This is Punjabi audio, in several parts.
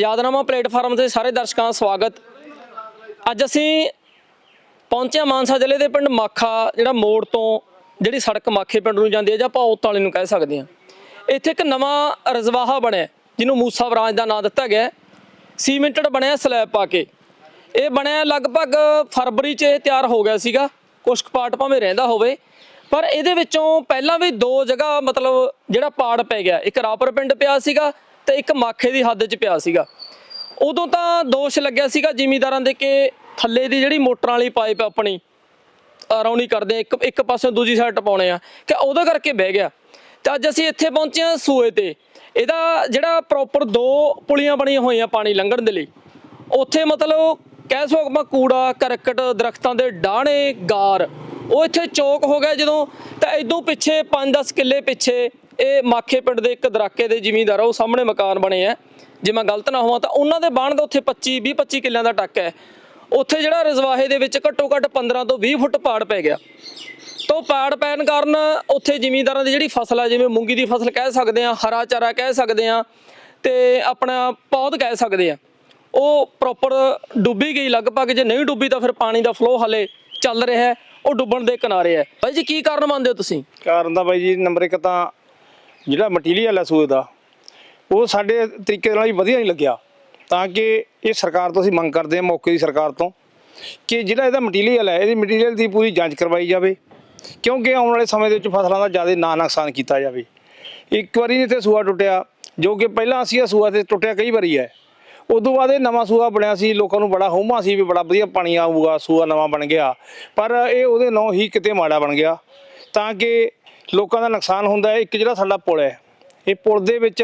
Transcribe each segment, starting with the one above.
ਆਜ਼ਾਦਨਾਮਾ ਪਲੇਟਫਾਰਮ ਤੇ ਸਾਰੇ ਦਰਸ਼ਕਾਂ ਦਾ ਸਵਾਗਤ। ਅੱਜ ਅਸੀਂ ਪਹੁੰਚਿਆ ਮਾਨਸਾ ਜ਼ਿਲ੍ਹੇ ਦੇ ਪਿੰਡ ਮਾਖਾ, ਜਿਹੜਾ ਮੋੜ ਤੋਂ ਜਿਹੜੀ ਸੜਕ ਮਾਖੇ ਪਿੰਡ ਨੂੰ ਜਾਂਦੀ ਹੈ ਜਾਂ ਪੌਤ ਵਾਲੇ ਨੂੰ ਕਹਿ ਸਕਦੇ ਹਾਂ। ਇੱਥੇ ਇੱਕ ਨਵਾਂ ਰਜ਼ਵਾਹਾ ਬਣਿਆ, ਜਿਹਨੂੰ ਮੂਸਾ ਬਰਾਜ ਦਾ ਨਾਮ ਦਿੱਤਾ ਗਿਆ ਹੈ। ਸੀਮੈਂਟਡ ਬਣਿਆ ਸਲੈਬ ਪਾ ਕੇ। ਇਹ ਬਣਿਆ ਲਗਭਗ ਫਰਵਰੀ 'ਚ ਇਹ ਤਿਆਰ ਹੋ ਗਿਆ ਸੀਗਾ। ਕੁਸ਼ਕ ਕੁ ਪਾਰਟ ਭਾਵੇਂ ਰਹਿੰਦਾ ਹੋਵੇ। ਪਰ ਇਹਦੇ ਵਿੱਚੋਂ ਪਹਿਲਾਂ ਵੀ ਦੋ ਜਗ੍ਹਾ ਮਤਲਬ ਜਿਹੜਾ ਪਾੜ ਪੈ ਗਿਆ। ਇੱਕ ਰਾਪਰ ਪਿੰਡ ਪਿਆ ਸੀਗਾ ਤੇ ਇੱਕ ਮਾਖੇ ਦੀ ਹੱਦ 'ਚ ਪਿਆ ਸੀਗਾ। ਉਦੋਂ ਤਾਂ ਦੋਸ਼ ਲੱਗਿਆ ਸੀਗਾ ਜ਼ਿਮੀਂਦਾਰਾਂ ਦੇ ਕਿ ਥੱਲੇ ਦੀ ਜਿਹੜੀ ਮੋਟਰਾਂ ਵਾਲੀ ਪਾਈਪ ਆਪਣੀ ਰੌਣੀ ਕਰਦੇ ਇੱਕ ਇੱਕ ਪਾਸੇ ਦੂਜੀ ਸਾਈਡ ਟਪਾਉਣੇ ਆ, ਕਿ ਉਹਦੇ ਕਰਕੇ ਬਹਿ ਗਿਆ। ਤੇ ਅੱਜ ਅਸੀਂ ਇੱਥੇ ਪਹੁੰਚੇ ਹਾਂ ਸੂਏ ਤੇ। ਇਹਦਾ ਜਿਹੜਾ ਪ੍ਰੋਪਰ ਦੋ ਪੁਲੀਆਂ ਬਣੀਆਂ ਹੋਈਆਂ ਪਾਣੀ ਲੰਘਣ ਦੇ ਲਈ, ਉੱਥੇ ਮਤਲਬ ਕਹਿ ਸਕਦਾ ਕੂੜਾ, ਕਰਕਟ, ਦਰਖਤਾਂ ਦੇ ਡਾਹਣੇ, ਗਾਰ, ਉਹ ਇੱਥੇ ਚੌਕ ਹੋ ਗਿਆ ਜਦੋਂ, ਤਾਂ ਇਦੋਂ ਪਿੱਛੇ 5-10 ਕਿੱਲੇ ਪਿੱਛੇ ਇਹ ਮਾਖੇ ਪਿੰਡ ਦੇ ਇੱਕ ਦਰਾਕੇ ਦੇ ਜ਼ਿਮੀਂਦਾਰ ਆ, ਉਹ ਸਾਹਮਣੇ ਮਕਾਨ ਬਣੇ ਆ। ਜੇ ਮੈਂ ਗਲਤ ਨਾ ਹੋਵਾਂ ਤਾਂ ਉਹਨਾਂ ਦੇ ਬਾਣ ਦਾ ਉੱਥੇ 25 20 25 ਕਿੱਲਿਆਂ ਦਾ ਟੱਕ ਹੈ। ਉੱਥੇ ਜਿਹੜਾ ਰਜ਼ਵਾਹੇ ਦੇ ਵਿੱਚ ਘੱਟੋ ਘੱਟ 15 ਤੋਂ 20 ਫੁੱਟ ਪਾੜ ਪੈ ਗਿਆ। ਤੋਂ ਪਾੜ ਪੈਣ ਕਾਰਨ ਉੱਥੇ ਜ਼ਿਮੀਂਦਾਰਾਂ ਦੀ ਜਿਹੜੀ ਫਸਲ ਆ, ਜਿਵੇਂ ਮੂੰਗੀ ਦੀ ਫਸਲ ਕਹਿ ਸਕਦੇ ਆ ਹਰਾ ਚਾਰਾ ਕਹਿ ਸਕਦੇ ਆ ਤੇ ਆਪਣਾ ਪੌਦ ਕਹਿ ਸਕਦੇ ਆ ਉਹ ਪ੍ਰੋਪਰ ਡੁੱਬੀ ਗਈ ਲਗਭਗ। ਜੇ ਨਹੀਂ ਡੁੱਬੀ ਤਾਂ ਫਿਰ ਪਾਣੀ ਦਾ ਫਲੋ ਹਲੇ ਚੱਲ ਰਿਹਾ ਹੈ, ਉਹ ਡੁੱਬਣ ਦੇ ਕਿਨਾਰੇ ਹੈ। ਬਾਈ ਜੀ, ਕੀ ਕਾਰਨ ਮੰਨਦੇ ਹੋ ਤੁਸੀਂ? ਕਾਰਨ ਦਾ ਬਾਈ ਜੀ ਨੰਬਰ 1 ਤਾਂ ਜਿਹੜਾ ਮਟੀਰੀਅਲ ਹੈ ਸੂਏ ਦਾ, ਉਹ ਸਾਡੇ ਤਰੀਕੇ ਨਾਲ ਹੀ ਵਧੀਆ ਨਹੀਂ ਲੱਗਿਆ। ਤਾਂ ਕਿ ਇਹ ਸਰਕਾਰ ਤੋਂ ਅਸੀਂ ਮੰਗ ਕਰਦੇ ਹਾਂ, ਮੌਕੇ ਦੀ ਸਰਕਾਰ ਤੋਂ, ਕਿ ਜਿਹੜਾ ਇਹਦਾ ਮਟੀਰੀਅਲ ਹੈ, ਇਹਦੀ ਮਟੀਰੀਅਲ ਦੀ ਪੂਰੀ ਜਾਂਚ ਕਰਵਾਈ ਜਾਵੇ। ਕਿਉਂਕਿ ਆਉਣ ਵਾਲੇ ਸਮੇਂ ਦੇ ਵਿੱਚ ਫਸਲਾਂ ਦਾ ਜ਼ਿਆਦਾ ਨਾ ਨੁਕਸਾਨ ਕੀਤਾ ਜਾਵੇ। ਇੱਕ ਵਾਰੀ ਨਹੀਂ ਤੇ ਸੂਆ ਟੁੱਟਿਆ, ਜੋ ਕਿ ਪਹਿਲਾਂ ਅਸੀਂ ਇਹ ਸੂਆ ਤੇ ਟੁੱਟਿਆ ਕਈ ਵਾਰੀ ਹੈ। ਉਦੋਂ ਬਾਅਦ ਇਹ ਨਵਾਂ ਸੂਆ ਬਣਿਆ ਸੀ, ਲੋਕਾਂ ਨੂੰ ਬੜਾ ਹੋਮਾ ਸੀ ਵੀ ਬੜਾ ਵਧੀਆ ਪਾਣੀ ਆਊਗਾ, ਸੂਆ ਨਵਾਂ ਬਣ ਗਿਆ। ਪਰ ਇਹ ਉਹਦੇ ਨਾਂ ਹੀ ਕਿਤੇ ਮਾੜਾ ਬਣ ਗਿਆ। ਤਾਂ ਕਿ ਲੋਕਾਂ ਦਾ ਨੁਕਸਾਨ ਹੁੰਦਾ ਹੈ। ਇੱਕ ਜਿਹੜਾ ਸਾਡਾ ਪੁਲ ਹੈ ਇਹ ਪੁਲ ਦੇ ਵਿੱਚ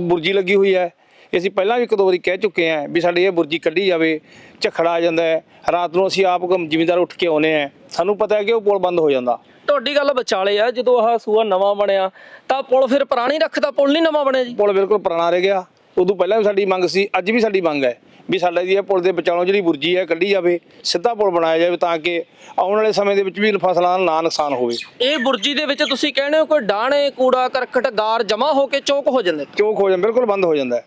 ਬੁਰਜੀ ਲੱਗੀ ਹੋਈ ਹੈ। ਅਸੀਂ ਪਹਿਲਾਂ ਵੀ ਇੱਕ ਦੋ ਵਾਰੀ ਕਹਿ ਚੁੱਕੇ ਹਾਂ ਵੀ ਸਾਡੀ ਇਹ ਬੁਰਜੀ ਕੱਢੀ ਜਾਵੇ ਝਖੜਾ ਆ ਜਾਂਦਾ ਹੈ। ਰਾਤ ਨੂੰ ਅਸੀਂ ਆਪ ਜ਼ਿਮੀਂਦਾਰ ਉੱਠ ਕੇ ਆਉਨੇ ਆ ਸਾਨੂੰ ਪਤਾ ਹੈ ਕਿ ਉਹ ਪੁਲ ਬੰਦ ਹੋ ਜਾਂਦਾ। ਤੁਹਾਡੀ ਗੱਲ ਵਿਚਾਲੇ ਆ ਜਦੋਂ ਆਹ ਸੂਆ ਨਵਾਂ ਬਣਿਆ ਤਾਂ ਪੁਲ ਫਿਰ ਪੁਰਾਣੀ ਰੱਖਦਾ ਪੁਲ ਨਹੀਂ ਨਵਾਂ ਬਣਿਆ ਜੀ? ਪੁਲ ਬਿਲਕੁਲ ਪੁਰਾਣਾ ਰਹਿ ਗਿਆ। ਉਦੋਂ ਪਹਿਲਾਂ ਵੀ ਸਾਡੀ ਮੰਗ ਸੀ ਅੱਜ ਵੀ ਸਾਡੀ ਮੰਗ ਹੈ। ਵੀ ਸਾਡਾ ਜੀ ਇਹ ਪੁਲ ਦੇ ਵਿਚਾਲੋਂ ਜਿਹੜੀ ਬੁਰਜੀ ਹੈ ਕੱਢੀ ਜਾਵੇ ਸਿੱਧਾ ਪੁਲ ਬਣਾਇਆ ਜਾਵੇ ਤਾਂ ਕਿ ਆਉਣ ਵਾਲੇ ਸਮੇਂ ਦੇ ਵਿੱਚ ਵੀ ਫਸਲਾਂ ਦਾ ਨਾ ਨੁਕਸਾਨ ਹੋਵੇ। ਇਹ ਬੁਰਜੀ ਦੇ ਵਿੱਚ ਤੁਸੀਂ ਕਹਿੰਦੇ ਹੋ ਕੋਈ ਡਾਣੇ ਕੂੜਾ ਕਰਕਟ ਗਾਰ ਜਮਾ ਹੋ ਕੇ ਚੌਕ ਹੋ ਜਾਂਦੇ? ਚੌਕ ਹੋ ਜਾਂਦਾ ਬਿਲਕੁਲ ਬੰਦ ਹੋ ਜਾਂਦਾ।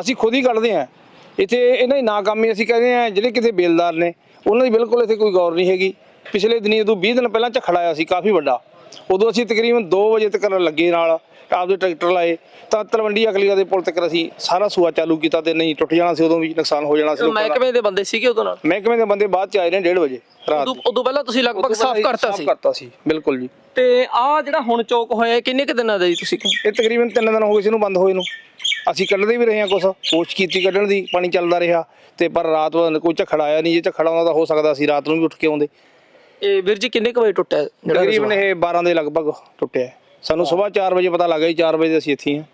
ਅਸੀਂ ਖੁਦ ਹੀ ਕੱਢਦੇ ਹਾਂ। ਇੱਥੇ ਇਹਨਾਂ ਦੀ ਨਾਕਾਮੀ ਅਸੀਂ ਕਹਿੰਦੇ ਹਾਂ ਜਿਹੜੇ ਕਿਤੇ ਬੇਲਦਾਰ ਨੇ ਉਹਨਾਂ ਦੀ ਬਿਲਕੁਲ ਇੱਥੇ ਕੋਈ ਗੌਰ ਨਹੀਂ ਹੈਗੀ। ਪਿਛਲੇ ਦਿਨੀ ਉਦੋਂ 20 ਦਿਨ ਪਹਿਲਾਂ ਝਖੜ ਆਇਆ ਸੀ ਕਾਫੀ ਵੱਡਾ। ਉਦੋਂ ਅਸੀਂ ਤਕਰੀਬਨ 2 ਵਜੇ ਤੱਕ ਲੱਗੇ ਨਾਲ ਆਪਦੇ ਟਰੈਕਟਰ ਲਾਏ ਤਾਂ ਤਲਵੰਡੀ ਅਕਲੀਆ ਦੇ ਪੁਲ ਤੱਕ ਅਸੀਂ ਸਾਰਾ ਸੂਆ ਚਾਲੂ ਕੀਤਾ ਤੇ ਨਹੀਂ ਟੁੱਟ ਜਾਣਾ ਸੀ ਉਦੋਂ ਵੀ ਨੁਕਸਾਨ ਹੋ ਜਾਣਾ ਸੀ ਲੋਕਾਂ ਦਾ। ਮਹਿਕਮੇ ਦੇ ਬੰਦੇ ਸੀਗੇ ਉਦੋਂ ਨਾਲ? ਮਹਿਕਮੇ ਦੇ ਬੰਦੇ ਬਾਅਦ ਚ ਆਏ ਨੇ 1:30 ਵਜੇ ਰਾਤ ਉਦੋਂ ਉਦੋਂ ਪਹਿਲਾਂ ਤੁਸੀਂ ਲਗਭਗ ਸਾਫ਼ ਕਰਤਾ ਸੀ? ਕਰਤਾ ਸੀ ਬਿਲਕੁਲ ਜੀ। ਤੇ ਆਹ ਜਿਹੜਾ ਹੁਣ ਚੌਕ ਹੋਇਆ ਇਹ ਕਿੰਨੇ ਕੁ ਦਿਨਾਂ ਦਾ ਜੀ ਤੁਸੀਂ ਕਹਿੰਦੇ? ਇਹ ਤਕਰੀਬਨ 3 ਦਿਨ ਹੋ ਗਏ ਸੀ ਇਹਨੂੰ ਬੰਦ ਹੋਏ ਨੂੰ। ਅਸੀਂ ਕੱਢਦੇ ਵੀ ਰਹੇ ਹਾਂ ਕੁਛ ਕੋਸ਼ਿਸ਼ ਕੀਤੀ ਕੱਢਣ ਦੀ ਪਾਣੀ ਚੱਲਦਾ ਰਿਹਾ ਤੇ ਪਰ ਰਾਤ ਨੂੰ ਕੋਈ ਝਖੜ ਆਇਆ ਨਹੀਂ ਜੇ ਝਖੜ ਆਉਂਦਾ ਤਾਂ ਹੋ ਸਕਦਾ ਸੀ ਰਾਤ ਨੂੰ ਵੀ ਉੱਠ ਕੇ ਆਉਂਦੇ। ਇਹ ਵੀਰ ਜੀ ਕਿੰਨੇ ਕੁ ਵਜੇ ਟੁੱਟਿਆ ਜਿਹੜਾ ਤਕਰੀਬਨ ਇਹ 12 ਦੇ ਲਗਭਗ ਟੁੱਟਿਆ ਹੈ। ਸਾਨੂੰ ਸਵੇਰ 4 ਵਜੇ ਪਤਾ ਲੱਗਾ ਜੀ 4 ਵਜੇ ਅਸੀਂ ਇੱਥੇ ਹੀ ਹਾਂ।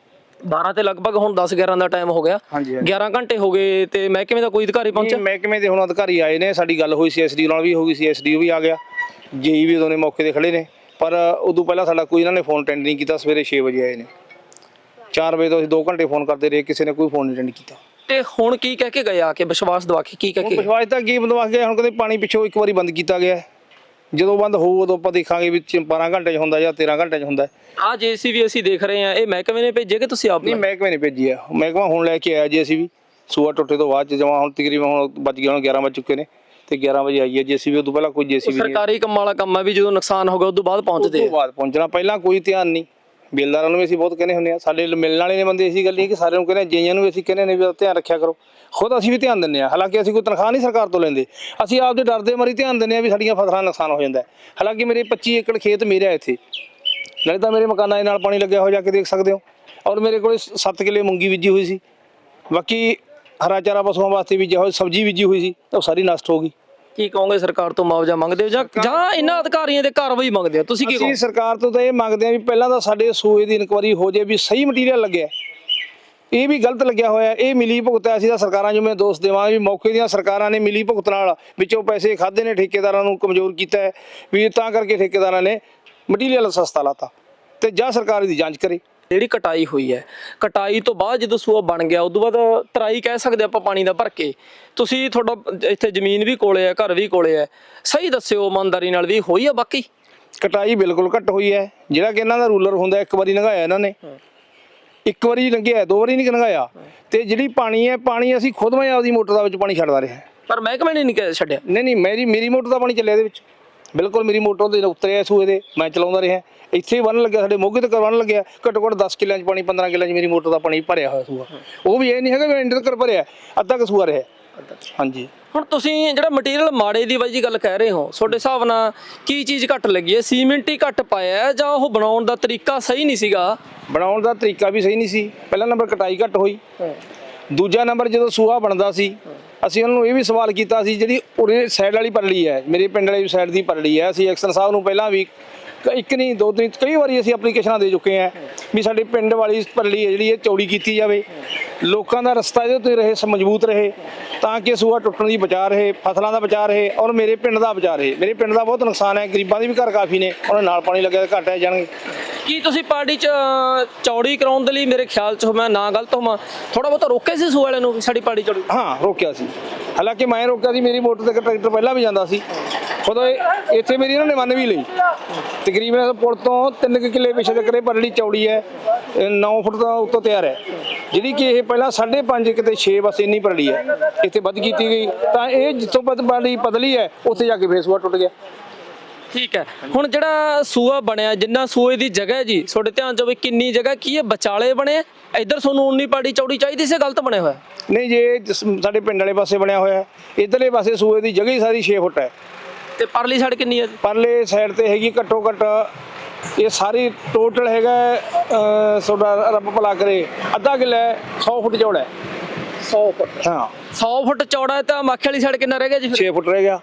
12 ਤੇ ਲਗਭਗ ਹੁਣ 10 11 ਦਾ ਟਾਈਮ ਹੋ ਗਿਆ। ਹਾਂਜੀ 11 ਘੰਟੇ ਹੋ ਗਏ ਤੇ ਮਹਿਕਮੇ ਦਾ ਕੋਈ ਅਧਿਕਾਰੀ ਪਹੁੰਚਿਆ? ਮਹਿਕਮੇ ਦੇ ਹੁਣ ਅਧਿਕਾਰੀ ਆਏ ਨੇ ਸਾਡੀ ਗੱਲ ਹੋਈ ਸੀ ਐਸਡੀ ਨਾਲ ਵੀ ਹੋ ਗਈ ਸੀ ਐਸਡੀਓ ਵੀ ਆ ਗਿਆ। ਜੇਈ ਵੀ ਉਦੋਂ ਨੇ ਮੌਕੇ ਤੇ ਖੜੇ ਨੇ। ਪਰ ਉਦੋਂ ਪਹਿਲਾਂ ਸਾਡਾ ਕੋਈ ਇਹਨਾਂ ਨੇ ਫੋਨ ਅਟੈਂਡ ਨਹੀਂ ਕੀਤਾ ਸਵੇਰੇ 6 ਵਜੇ ਆਏ ਨੇ। 4 ਵਜੇ ਤੋਂ ਅਸੀਂ 2 ਘੰਟੇ ਫੋਨ ਕਰਦੇ ਰਹੇ ਕਿਸੇ ਨੇ ਕੋਈ ਫੋਨ ਨਹੀਂ ਅਟੈਂਡ ਕੀਤਾ। ਤੇ ਹੁਣ ਕੀ ਕਹਿ ਕੇ ਗਏ ਆ ਕੇ ਵਿਸ਼ਵਾਸ ਦਵਾ ਕੇ ਕੀ ਕਹਿ ਹੁਣ ਕੇ? ਵਿਸ਼ਵਾਸ ਤਾਂ ਕੀ ਬੰਦਵਾਸ ਗਿਆ ਹੁਣ ਕਹਿੰਦੇ ਪਾਣੀ ਪਿੱਛੋਂ ਇੱਕ ਵਾਰੀ ਬੰਦ ਕੀਤਾ ਗਿਆ ਹੈ। ਜਦੋਂ ਬੰਦ ਹੋਊ ਉਦੋਂ ਆਪਾਂ ਦੇਖਾਂਗੇ ਵੀ 12 ਘੰਟੇ 'ਚ ਹੁੰਦਾ ਜਾਂ 13 ਘੰਟੇ 'ਚ ਹੁੰਦਾ। ਆ ਜੀਸੀਬੀ ਅਸੀਂ ਦੇਖ ਰਹੇ ਆ ਇਹ ਮਹਿਕਮੇ ਨੇ ਭੇਜੇ ਕਿ ਤੁਸੀਂ ਆਪ ਨਹੀਂ ਮਹਿਕਮੇ ਨੇ ਭੇਜੀ ਆ। ਮਹਿਕਮਾ ਹੁਣ ਲੈ ਕੇ ਆਇਆ ਜੀ ਅਸੀਂ ਵੀ ਸੂਆ ਟੁੱਟੇ ਤੋਂ ਬਾਅਦ ਜਮਾ ਹੁਣ ਤਕਰੀਬਨ ਹੁਣ ਵੱਜ ਗਏ ਹੁਣ 11 ਵੱਜ ਚੁੱਕੇ ਨੇ ਤੇ 11 ਵਜੇ ਆਈ ਹੈ ਜੀਸੀਬੀ। ਉਦੋਂ ਪਹਿਲਾਂ ਕੋਈ ਜੀਸੀਬੀ ਨਹੀਂ ਸਰਕਾਰੀ ਕੰਮਾਂ ਵਾਲਾ ਕੰਮ ਆ ਵੀ ਜਦੋਂ ਨੁਕਸਾਨ ਹੋ ਗਿਆ ਉਦੋਂ ਬਾਅਦ ਪਹੁੰਚਦੇ ਤੋਂ ਆ ਬਾਅਦ ਪਹੁੰਚਣਾ। ਪਹਿਲਾਂ ਕੋਈ ਧਿਆਨ ਨਹੀਂ। ਬਿਲਦਾਰਾਂ ਨੂੰ ਵੀ ਅਸੀਂ ਬਹੁਤ ਕਹਿੰਦੇ ਹੁੰਦੇ ਆ ਸਾਡੇ ਮਿਲਣ ਵਾਲੇ ਨੇ ਬੰਦੇ ਇਸੀ ਗੱਲ ਨਹੀਂ ਕਿ ਸਾਰਿਆਂ ਨੂੰ ਕਹਿੰਦੇ ਜਈਆਂ ਨੂੰ ਵੀ ਅਸੀਂ ਕਹਿੰਦੇ ਨੇ ਵੀ ਧਿਆਨ ਰੱਖਿਆ ਕਰੋ। ਖੁਦ ਅਸੀਂ ਵੀ ਧਿਆਨ ਦਿੰਦੇ ਆ ਹਾਲਾਂਕਿ ਅਸੀਂ ਕੋਈ ਤਨਖਾਹ ਨਹੀਂ ਸਰਕਾਰ ਤੋਂ ਲੈਂਦੇ। ਅਸੀਂ ਆਪਦੇ ਡਰ ਦੇ ਮਾਰੀ ਧਿਆਨ ਦਿੰਦੇ ਆ ਵੀ ਸਾਡੀਆਂ ਫਸਲਾਂ ਨੁਕਸਾਨ ਹੋ ਜਾਂਦਾ ਹਾਲਾਂਕਿ ਮੇਰੇ 25 ਏਕੜ ਖੇਤ ਮੇਰੇ ਆ ਇੱਥੇ। ਨਾਲੇ ਤਾਂ ਮੇਰੇ ਮਕਾਨਾਂ ਦੇ ਨਾਲ ਪਾਣੀ ਲੱਗਿਆ ਹੋ ਜਾ ਕੇ ਦੇਖ ਸਕਦੇ ਹੋ। ਔਰ ਮੇਰੇ ਕੋਲ 7 ਕਿੱਲੇ ਮੂੰਗੀ ਬੀਜੀ ਹੋਈ ਸੀ। ਬਾਕੀ ਹਰਾ ਚਾਰਾ ਪਸ਼ੂਆਂ ਵਾਸਤੇ ਬੀਜਿਆ ਹੋਇਆ, ਸਬਜ਼ੀ ਬੀਜੀ ਹੋਈ ਸੀ ਉਹ ਸਾਰੀ ਨਸ਼ਟ ਹੋ ਗਈ। ਕੀ ਕਹੋਗੇ ਸਰਕਾਰ ਤੋਂ ਮੁਆਵਜ਼ਾ ਮੰਗਦੇ ਹੋ ਜਾਂ ਜਾਂ ਇਹਨਾਂ ਅਧਿਕਾਰੀਆਂ ਦੇ ਕਾਰਵਾਈ ਮੰਗਦੇ ਹੋ? ਤੁਸੀਂ ਕੀ ਅਸੀਂ ਕਹੋ ਸਰਕਾਰ ਤੋਂ ਤਾਂ ਇਹ ਮੰਗਦੇ ਆ ਵੀ ਪਹਿਲਾਂ ਤਾਂ ਸਾਡੇ ਸੂਏ ਦੀ ਇਨਕੁਆਰੀ ਹੋ ਜਾਏ ਵੀ ਸਹੀ ਮਟੀਰੀਅਲ ਲੱਗਿਆ ਇਹ ਵੀ ਗਲਤ ਲੱਗਿਆ ਹੋਇਆ ਇਹ ਮਿਲੀ ਭੁਗਤ ਹੈ ਅਸੀਂ ਤਾਂ ਸਰਕਾਰਾਂ ਮੈਂ ਦੋਸ਼ ਦੇਵਾਂ ਵੀ ਮੌਕੇ ਦੀਆਂ ਸਰਕਾਰਾਂ ਨੇ ਮਿਲੀ ਭੁਗਤ ਨਾਲ ਵਿੱਚੋਂ ਪੈਸੇ ਖਾਦੇ ਨੇ ਠੇਕੇਦਾਰਾਂ ਨੂੰ ਕਮਜ਼ੋਰ ਕੀਤਾ ਹੈ ਵੀ ਤਾਂ ਕਰਕੇ ਠੇਕੇਦਾਰਾਂ ਨੇ ਮਟੀਰੀਅਲ ਸਸਤਾ ਲਾਤਾ। ਤੇ ਜਾਂ ਸਰਕਾਰ ਦੀ ਜਾਂਚ ਕਰੇ। ਜਿਹੜੀ ਕਟਾਈ ਹੋਈ ਹੈ। ਕਟਾਈ ਤੋਂ ਬਾਅਦ ਜਦੋਂ ਸੂਆ ਬਣ ਗਿਆ ਉਦੋਂ ਬਾਅਦ ਤਰਾਈ ਕਹਿ ਸਕਦੇ ਆਪਾਂ ਪਾਣੀ ਦਾ ਭਰ ਕੇ। ਤੁਸੀਂ ਤੁਹਾਡਾ ਇੱਥੇ ਜ਼ਮੀਨ ਵੀ ਕੋਲੇ ਹੈ ਘਰ ਵੀ ਕੋਲੇ ਹੈ। ਸਹੀ ਦੱਸਿਓ ਇਮਾਨਦਾਰੀ ਨਾਲ ਵੀ ਹੋਈ ਆ ਬਾਕੀ? ਕਟਾਈ ਬਿਲਕੁਲ ਘੱਟ ਹੋਈ ਹੈ। ਜਿਹੜਾ ਕਿ ਇਹਨਾਂ ਦਾ ਰੂਲਰ ਹੁੰਦਾ ਇੱਕ ਵਾਰੀ ਲੰਘਾਇਆ ਇਹਨਾਂ ਨੇ। ਇੱਕ ਵਾਰੀ ਲੰਘਿਆ ਦੋ ਵਾਰੀ ਨਹੀਂ ਲੰਘਾਇਆ ਤੇ ਜਿਹੜੀ ਪਾਣੀ ਹੈ ਪਾਣੀ ਅਸੀਂ ਖੁਦ ਮੈਂ ਆਪਦੀ ਮੋਟਰ ਦਾ ਵਿੱਚ ਪਾਣੀ ਛੱਡਦਾ ਰਿਹਾ। ਪਰ ਮਹਿਕਮੇ ਨੇ ਨਹੀਂ ਛੱਡਿਆ? ਨਹੀਂ ਨਹੀਂ ਮੇਰੀ ਮੇਰੀ ਮੋਟਰ ਦਾ ਪਾਣੀ ਚੱਲਿਆ ਇਹਦੇ ਵਿੱਚ। ਬਿਲਕੁਲ ਮੇਰੀ ਮੋਟਰ ਦੇ ਉਤਰਿਆ ਸੂਏ ਦੇ ਮੈਂ ਚਲਾਉਂਦਾ ਰਿਹਾ। ਇੱਥੇ ਬੰਨ ਲੱਗਿਆ ਸਾਡੇ ਮੋਗੇ ਤੇ ਕਰਵਾਉਣ ਲੱਗਿਆ। ਘੱਟੋ ਘੱਟ 10 ਕਿੱਲਿਆਂ 'ਚ ਪਾਣੀ 15 ਕਿੱਲਿਆਂ 'ਚ ਮੇਰੀ ਮੋਟਰ ਦਾ ਪਾਣੀ ਭਰਿਆ ਹੋਇਆ ਸੂਆ। ਉਹ ਵੀ ਇਹ ਨਹੀਂ ਹੈਗਾ ਵੀ ਇੰਟਰ ਕਰ ਭਰਿਆ ਅੱਧਾ ਕਸੂਆ ਰਿਹਾ। ਹਾਂਜੀ। ਹੁਣ ਤੁਸੀਂ ਜਿਹੜਾ ਮਟੀਰੀਅਲ ਮਾੜੇ ਦੀ ਬਾਈ ਜੀ ਗੱਲ ਕਹਿ ਰਹੇ ਹੋ ਤੁਹਾਡੇ ਹਿਸਾਬ ਨਾਲ ਕੀ ਚੀਜ਼ ਘੱਟ ਲੱਗੀ ਹੈ? ਸੀਮੈਂਟ ਹੀ ਘੱਟ ਪਾਇਆ ਜਾਂ ਉਹ ਬਣਾਉਣ ਦਾ ਤਰੀਕਾ ਸਹੀ ਨਹੀਂ ਸੀਗਾ? ਬਣਾਉਣ ਦਾ ਤਰੀਕਾ ਵੀ ਸਹੀ ਨਹੀਂ ਸੀ। ਪਹਿਲਾ ਨੰਬਰ ਕਟਾਈ ਘੱਟ ਹੋਈ। ਦੂਜਾ ਨੰਬਰ ਜਦੋਂ ਸੂਆ ਬਣਦਾ ਸੀ ਅਸੀਂ ਉਹਨਾਂ ਨੂੰ ਇਹ ਵੀ ਸਵਾਲ ਕੀਤਾ ਸੀ, ਜਿਹੜੀ ਉਰੇ ਸਾਈਡ ਵਾਲੀ ਪਰਲੀ ਹੈ, ਮੇਰੇ ਪਿੰਡ ਵਾਲੀ ਸਾਈਡ ਦੀ ਪਰਲੀ ਹੈ, ਅਸੀਂ ਐਕਸ਼ਨ ਸਾਹਿਬ ਨੂੰ ਪਹਿਲਾਂ ਵੀ ਕ- ਇੱਕ ਨਹੀਂ, ਦੋ ਤਿੰਨ, ਕਈ ਵਾਰੀ ਅਸੀਂ ਐਪਲੀਕੇਸ਼ਨਾਂ ਦੇ ਚੁੱਕੇ ਹਾਂ ਵੀ ਸਾਡੇ ਪਿੰਡ ਵਾਲੀ ਪਰਲੀ ਹੈ ਜਿਹੜੀ ਇਹ ਚੌੜੀ ਕੀਤੀ ਜਾਵੇ। ਲੋਕਾਂ ਦਾ ਰਸਤਾ ਇਹਦੇ ਉੱਤੇ ਰਹੇ, ਮਜ਼ਬੂਤ ਰਹੇ, ਤਾਂ ਕਿ ਸੂਆ ਟੁੱਟਣ ਦੀ ਬਚਾ ਰਹੇ, ਫਸਲਾਂ ਦਾ ਬਚਾ ਰਹੇ ਔਰ ਮੇਰੇ ਪਿੰਡ ਦਾ ਬਚਾ ਰਹੇ। ਮੇਰੇ ਪਿੰਡ ਦਾ ਬਹੁਤ ਨੁਕਸਾਨ ਹੈ, ਗਰੀਬਾਂ ਦੇ ਵੀ ਘਰ ਕਾਫੀ ਨੇ, ਉਹਨਾਂ ਨਾਲ ਪਾਣੀ ਲੱਗਿਆ ਤਾਂ ਘੱਟ ਆ ਜਾਣਗੇ। ਕੀ ਤੁਸੀਂ ਪਾਰਟੀ ਚ ਅਹ, ਚੌੜੀ ਕਰਾਉਣ ਦੇ ਲਈ ਮੇਰੇ ਖਿਆਲ ਚ ਮੈਂ ਨਾ ਗਲਤ ਹੋਵਾਂ? ਥੋੜਾ ਬਹੁਤਾ ਰੋਕੇ ਸੀ ਸੂ ਵਾਲੇ ਨੂੰ ਵੀ ਸਾਡੀ ਪਾਰਟੀ ਚੌੜੀ? ਹਾਂ ਰੋਕਿਆ ਸੀ। ਹਾਲਾਂਕਿ ਮੈਂ ਰੋਕਿਆ ਸੀ ਮੇਰੀ ਮੋਟਰ ਤੇ ਟਰੈਕਟਰ ਪਹਿਲਾਂ ਵੀ ਜਾਂਦਾ ਸੀ। ਉਦੋਂ ਇਹ- ਇੱਥੇ ਮੇਰੀ ਇਹਨਾਂ ਨੇ ਮੰਨ ਵੀ ਲਈ। ਤਕਰੀਬਨ ਪੁਲ ਤੋਂ 3 ਕਿੱਲੇ ਪਿੱਛੇ ਤੱਕ ਇਹ ਪਰੜੀ ਚੌੜੀ ਹੈ 9 ਫੁੱਟ ਦਾ ਉੱਤੋਂ ਤਿਆਰ ਹੈ। ਜਿਹੜੀ ਕਿ ਇਹ ਪਹਿਲਾਂ 5.5 ਕਿਤੇ 6 ਬਸ ਇੰਨੀ ਪਰੜੀ ਹੈ। ਇੱਥੇ ਵੱਧ ਕੀਤੀ ਗਈ। ਤਾਂ ਇਹ ਜਿੱਥੋਂ ਵੱਧ ਪਰੜੀ ਪਤਲੀ ਹੈ ਉੱਥੇ ਜਾ ਕੇ ਫੇਰ ਸੂਆ ਟੁੱਟ ਗਿਆ। ਠੀਕ ਹੈ। ਹੁਣ ਜਿਹੜਾ ਸੂਆ ਬਣਿਆ ਜਿੰਨਾ ਸੂਏ ਦੀ ਜਗ੍ਹਾ ਹੈ ਜੀ ਤੁਹਾਡੇ ਧਿਆਨ ਚ ਹੋਵੇ ਕਿੰਨੀ ਜਗ੍ਹਾ ਕੀ ਹੈ ਵਿਚਾਲੇ ਬਣੇ ਇੱਧਰ ਤੁਹਾਨੂੰ ਉਨੀ ਪਾਰਟੀ ਚੌੜੀ ਚਾਹੀਦੀ ਸੀ ਗਲਤ ਬਣਿਆ ਹੋਇਆ? ਨਹੀਂ ਜੇ ਜਿਸ- ਸਾਡੇ ਪਿੰਡ ਵਾਲੇ ਪਾਸੇ ਬਣਿਆ ਹੋਇਆ ਹੈ। ਇਧਰਲੇ ਪਾਸੇ ਸੂਏ ਦੀ ਜਗ੍ਹਾ ਹੀ ਸਾਰੀ 6 ਫੁੱਟ ਹੈ। ਤੇ ਪਰਲੀ ਸਾਈਡ ਕਿੰਨੀ ਹੈ ਜੀ? ਪਰਲੇ ਸਾਈਡ ਤੇ ਹੈਗੀ ਘੱਟੋ ਘੱਟ ਇਹ ਸਾਰੀ ਟੋਟਲ ਹੈਗਾ ਅਹ, ਤੁਹਾਡਾ ਰੱਬ ਭਲਾ ਕਰੇ। ਅੱਧਾ ਕਿੱਲਾ 100 ਫੁੱਟ ਚੌੜਾ ਹੈ। 100 ਫੁੱਟ। ਹਾਂ। 100 ਫੁੱਟ ਚੌੜਾ ਹੈ ਤਾਂ ਮਾਖੇ ਵਾਲੀ ਸਾਈਡ ਕਿੰਨਾ ਰਹਿ ਗਿਆ ਜੀ ਫਿਰ? 6 ਫੁੱਟ ਰਹਿ ਗਿਆ।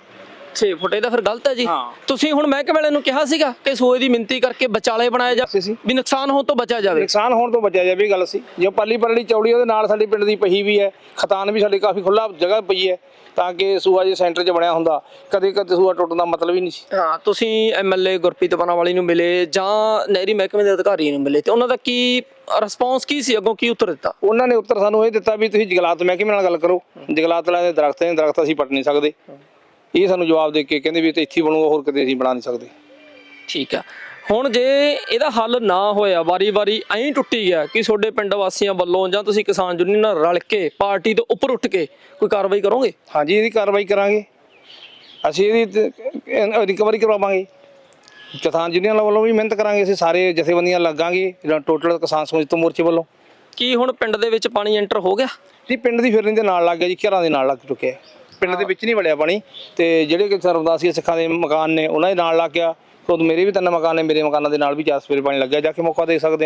6 ਫੁੱਟ ਇਹਦਾ ਫਿਰ ਗਲਤ ਹੈ ਜੀ। ਤੁਸੀਂ ਹੁਣ ਮਹਿਕਮੇ ਵਾਲੇ ਨੂੰ ਕਿਹਾ ਸੀਗਾ ਕਿ ਸੂਏ ਦੀ ਮਿੰਤੀ ਕਰਕੇ ਵਿਚਾਲੇ ਬਣਾਇਆ ਜਾ। ਵੀ ਨੁਕਸਾਨ ਹੋਣ ਤੋਂ ਬਚਿਆ ਜਾਵੇ। ਨੁਕਸਾਨ ਹੋਣ ਤੋਂ ਬਚਿਆ ਜਾਵੇ ਇਹ ਗੱਲ ਸੀ। ਜੋ ਪਰਲੀ ਪਰਲੀ ਚੌੜੀ ਉਹਦੇ ਨਾਲ ਸਾਡੀ ਪਿੰਡ ਦੀ ਪਹੀ ਵੀ ਹੈ ਖਤਾਨ ਵੀ ਸਾਡੇ ਕਾਫੀ ਖੁੱਲਾ ਜਗ੍ਹਾ ਪਈ ਹੈ ਤਾਂ ਕਿ ਸੂਆ ਜੇ ਸੈਂਟਰ 'ਚ ਬਣਿਆ ਹੁੰਦਾ ਕਦੇ ਕਦੇ ਸੂਆ ਟੁੱਟਣ ਦਾ ਮਤਲਬ ਹੀ ਨਹੀਂ ਸੀ। ਹਾਂ ਤੁਸੀਂ ਐਮਐਲਏ ਗੁਰਪ੍ਰੀਤ ਵਾਲੀ ਨੂੰ ਮਿਲੇ ਜਾਂ ਨਹਿਰੀ ਮਹਿਕਮੇ ਦੇ ਅਧਿਕਾਰੀ ਨੂੰ ਮਿਲੇ ਤੇ ਉਹਨਾਂ ਦਾ ਕੀ ਰਿਸਪੌਂਸ ਕੀ ਸੀ? ਅੱਗੋਂ ਕੀ ਉੱਤਰ ਦਿੱਤਾ? ਉਹਨਾਂ ਨੇ ਉੱਤਰ ਸਾਨੂੰ ਇਹ ਦਿੱਤਾ ਵੀ ਤੁਸੀਂ ਜੰਗਲਾਤ ਮਹਿਕਮੇ ਨਾਲ ਗੱਲ ਕਰੋ। ਜੰਗਲਾਤ ਵਾਲਿਆਂ ਦੇ ਦਰਖਤ ਨੇ ਦਰਖਤ ਅਸੀਂ ਪੱਟ ਨਹੀਂ ਸਕਦੇ। ਇਹ ਸਾਨੂੰ ਜਵਾਬ ਦੇ ਕੇ ਕਹਿੰਦੇ ਵੀ ਇਹ ਤਾਂ ਇੱਥੇ ਹੀ ਬਣੂਗਾ ਹੋਰ ਕਿਤੇ ਅਸੀਂ ਬਣਾ ਨਹੀਂ ਸਕਦੇ। ਠੀਕ ਆ। ਹੁਣ ਜੇ ਇਹਦਾ ਹੱਲ ਨਾ ਹੋਇਆ ਵਾਰੀ-ਵਾਰੀ ਐਂ ਟੁੱਟੀ ਗਿਆ ਕਿ ਤੁਹਾਡੇ ਪਿੰਡ ਵਾਸੀਆਂ ਵੱਲੋਂ ਜਾਂ ਤੁਸੀਂ ਕਿਸਾਨ ਯੂਨੀਅਨ ਨਾਲ ਰਲ ਕੇ ਪਾਰਟੀ ਤੋਂ ਉੱਪਰ ਉੱਠ ਕੇ ਕੋਈ ਕਾਰਵਾਈ ਕਰੋਗੇ? ਹਾਂਜੀ ਇਹਦੀ ਕਾਰਵਾਈ ਕਰਾਂਗੇ। ਅਸੀਂ ਇਹਦੀ ਰਿਕਵਰੀ ਕਰਵਾਵਾਂਗੇ। ਕਿਸਾਨ ਯੂਨੀਅਨ ਵੱਲੋਂ ਵੀ ਮਿਹਨਤ ਕਰਾਂਗੇ ਅਸੀਂ ਸਾਰੇ ਜਥੇਬੰਦੀਆਂ ਲੱਗਾਂਗੇ ਟੋਟਲ ਕਿਸਾਨ ਸਮੂਹ ਤੋਂ ਮੋਰਚੇ ਵੱਲੋਂ। ਕੀ ਹੁਣ ਪਿੰਡ ਦੇ ਵਿੱਚ ਪਾਣੀ ਐਂਟਰ ਹੋ ਗਿਆ? ਜੀ ਪਿੰਡ ਦੀ ਫਿਰਨੀ ਦੇ ਨਾਲ ਲੱਗ ਗਿਆ ਜੀ ਘਰਾਂ ਦੇ ਨਾਲ ਲੱਗ ਚੁੱਕਿਆ। ਪਿੰਡ ਦੇ ਵਿੱਚ ਨਹੀਂ ਵੜਿਆ ਪਾਣੀ। ਤੇ ਜਿਹੜੇ ਕਿ ਸਰਵਦਾਸੀ ਸਿੱਖਾਂ ਦੇ ਮਕਾਨ ਨੇ ਉਹਨਾਂ ਦੇ ਨਾਲ ਲੱਗ ਗਿਆ। ਖੁਦ ਮੇਰੇ ਵੀ ਤਿੰਨ ਮਕਾਨ ਨੇ ਮੇਰੇ ਮਕਾਨਾਂ ਦੇ ਨਾਲ ਵੀ ਚਾਰ ਸਵੇਰੇ ਪਾਣੀ ਲੱਗਿਆ। ਜਾ ਕੇ ਮੌਕਾ ਦੇ ਸਕਦੇ ਹੋ।